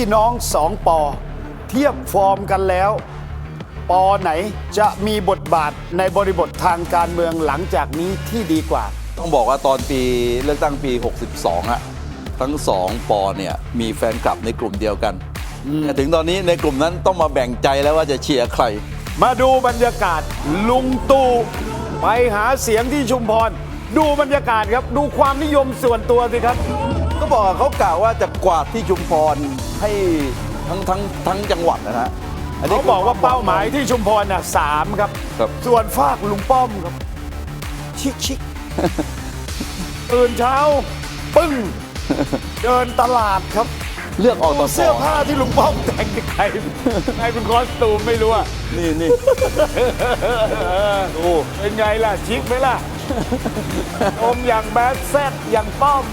พี่น้องสองปอ เทียบฟอร์มกันแล้ว ปอไหนจะมีบทบาทในบริบททางการเมืองหลังจากนี้ที่ดีกว่า ต้องบอกว่าตอนปีเลือกตั้งปี 62อะทั้งสองปอเนี่ยมีแฟนคลับในกลุ่มเดียวกันแต่ถึงตอนนี้ในกลุ่มนั้นต้องมาแบ่งใจแล้วว่าจะเชียร์ใคร มาดูบรรยากาศลุงตู่ไปหาเสียงที่ชุมพร ดูบรรยากาศครับ ดูความนิยมส่วนตัวสิครับ ก็บอกว่าเขากล่าวว่าจะกวาดที่ชุมพร ให้ทั้งทั้งทั้งจังหวัดนะฮะนนี้เขาบอกว่าเป้าหมายที่ชุมพรน่ะสามครับ ครับส่วนฝากลุงป้อมครับ ชิคชิคตื่นเช้า ปึ้ง เดินตลาดครับเลือกออกดูต่อเสื้อผ้าที่ลุงป้อมแต่งใครใครเป็นคอสตูมไม่รู้อะนี่นี่โอ้เป็นไงล่ะ ชิคไหมล่ะ อมอย่างแบดแซดอย่างป้อม